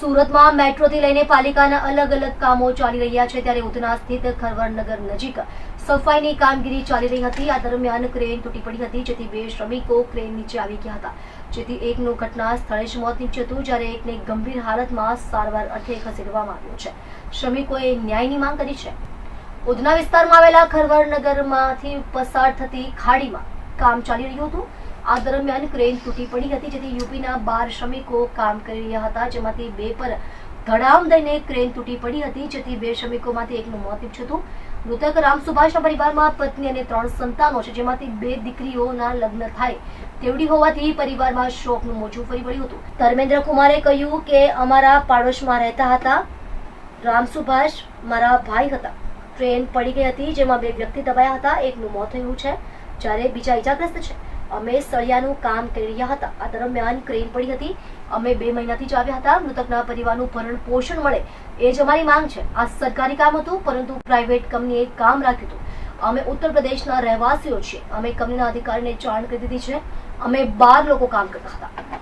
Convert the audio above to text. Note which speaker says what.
Speaker 1: સુરતમાં મેટ્રોથી લઈને પાલિકાના અલગ અલગ કામો ચાલી રહ્યા છે. ત્યારે ઉધના સ્થિત ખરવરનગર નજીક સફાઈની કામગીરી ચાલી રહી હતી. આ દરમિયાન ક્રેન તૂટી પડી હતી, જેથી બે શ્રમિકો ક્રેન નીચે આવી ગયા હતા. જેથી એકનું ઘટના સ્થળે જ મોત નીપજ્યું હતું, જ્યારે એકને ગંભીર હાલતમાં સારવાર અર્થે ખસેડવામાં આવ્યો છે. શ્રમિકોએ ન્યાયની માંગ કરી છે. ઉધના વિસ્તારમાં આવેલા ખરવરનગરમાંથી પસાર થતી ખાડીમાં કામ ચાલી રહ્યું હતું. આ દરમિયાન ક્રેન તૂટી પડી હતી, જેથી યુપીના બાર શ્રમિકો કામ કરી રહ્યા હતા, જેમાંથી બે પર ધડામ દઈને ક્રેન તૂટી પડી હતી, જેથી બે શ્રમિકોમાંથી એકનું મોત નિપજ્યું હતું. મૃતક રામ સુભાષના પરિવારમાં પત્ની અને ત્રણ સંતાનો છે, જેમાંથી બે દીકરીઓના લગ્ન થાય તેવડી હોવાથી પરિવારમાં શોકનું મોજું ફરી વળ્યું હતું. ધર્મેન્દ્ર કુમારે કહ્યું કે અમારા પાડોશમાં રહેતા હતા. રામ સુભાષ મારા ભાઈ હતા. ટ્રેન પડી ગઈ હતી, જેમાં બે વ્યક્તિ દબાયા હતા, એકનું મોત થયું છે, જ્યારે બીજા ઇજાગ્રસ્ત છે. અમે સળિયાનું કામ કરી રહ્યા હતા. આ દરમિયાન ક્રેન પડી હતી. અમે બે મહિનાથી જ આવ્યા હતા. મૃતકના પરિવારનું ભરણ પોષણ મળે એ જ અમારી માંગ છે. આ સરકારી કામ હતું, પરંતુ પ્રાઇવેટ કંપનીએ કામ રાખ્યું હતું. અમે ઉત્તર પ્રદેશના રહેવાસીઓ છીએ. અમે કંપનીના અધિકારીને જાણ કરી દીધી છે. અમે બાર લોકો કામ કરતા હતા.